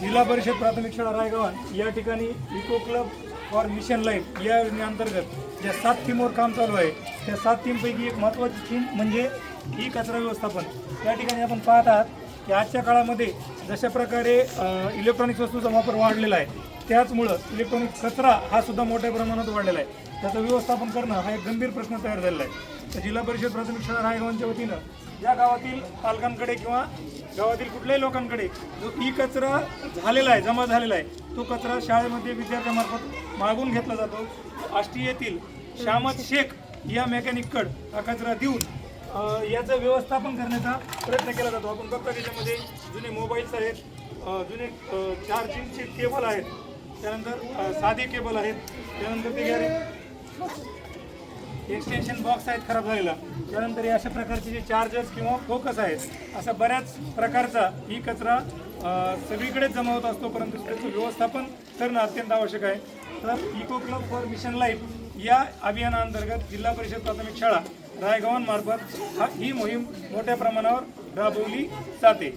जिल्हा परिषद प्राथमिक शाळा रायगावात. या ठिकाणी eco club for mission life या योजनेअंतर्गत ज्या सात थीमवर काम चालू आहे त्या सात थीमपैकी एक महत्त्वाची थीम म्हणजे ई कचरा व्यवस्थापन. या ठिकाणी आपण पाहत आहात की आजच्या काळामध्ये जशा प्रकारे इलेक्ट्रॉनिक्स वस्तूचा वापर वाढलेला आहे त्याचमुळं इलेक्ट्रॉनिक कचरा हा सुद्धा मोठ्या प्रमाणात वाढलेला आहे. त्याचं व्यवस्थापन करणं हा एक गंभीर प्रश्न तयार झालेला आहे. तर जिल्हा परिषद प्राथमिक शाळा रायगावांच्या वतीनं या गावातील पालकांकडे किंवा गावातील कुठल्याही लोकांकडे जो ई कचरा झालेला आहे जमा झालेला आहे तो कचरा शाळेमध्ये विद्यार्थ्यांमार्फत मागून घेतला जातो. आष्टी येथील शामत शेख या मेकॅनिककड हा कचरा देऊन याचं व्यवस्थापन करण्याचा प्रयत्न केला जातो. आपण बघता त्याच्यामध्ये जुने मोबाईल्स आहेत जुने चार्जिंगचे केबल आहेत त्यानंतर साधे केबल आहेत त्यानंतर ते गॅरेज एक्सटेन्शन बॉक्स आहेत खराब झालेला. त्यानंतर हे अशा प्रकारचे जे चार्जर्स किंवा फोकस आहेत असा बऱ्याच प्रकारचा ही कचरा सगळीकडे सगळीकडेच जमा होत असतो परंतु त्याचं व्यवस्थापन करणं अत्यंत आवश्यक आहे. तर eco club for mission life या अभियानाअंतर्गत जिल्हा परिषद प्राथमिक शाळा रायगावांमार्फत हा ही मोहीम मोठ्या प्रमाणावर राबवली जाते.